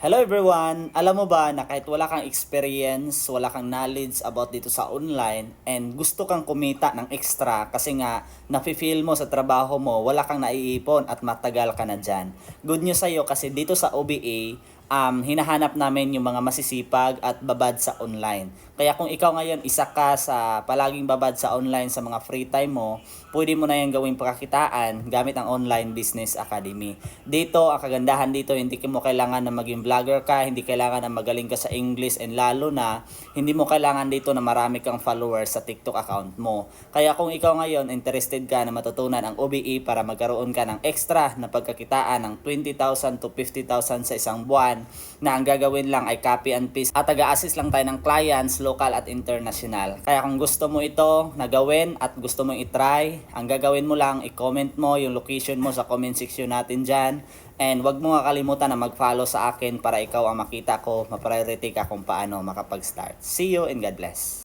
Hello everyone! Alam mo ba na kahit wala kang experience, wala kang knowledge about dito sa online and gusto kang kumita ng extra kasi nga nafe-feel mo sa trabaho mo, wala kang naiipon at matagal ka na dyan. Good news sa'yo kasi dito sa OBA, um, hinahanap namin yung mga masisipag at babad sa online. Kaya kung ikaw ngayon isa ka sa palaging babad sa online sa mga free time mo, pwede mo na yan gawing pagkakitaan gamit ang Online Business Academy. Dito, ang kagandahan dito, hindi mo kailangan na maging vlogger ka, hindi kailangan na magaling ka sa English and lalo na, hindi mo kailangan dito na marami kang followers sa TikTok account mo. Kaya kung ikaw ngayon interested ka na matutunan ang OBE para magkaroon ka ng extra na pagkakitaan ng 20,000 to 50,000 sa isang buwan, na ang gagawin lang ay copy and paste at taga-assist lang tayo ng clients, local at international. Kaya kung gusto mo ito na gawin at gusto mong itry, ang gagawin mo lang, i-comment mo yung location mo sa comment section natin dyan. And wag mo nga kalimutan na mag-follow sa akin para ikaw ang makita ko, ma-priority ka kung paano makapag-start. See you and God bless.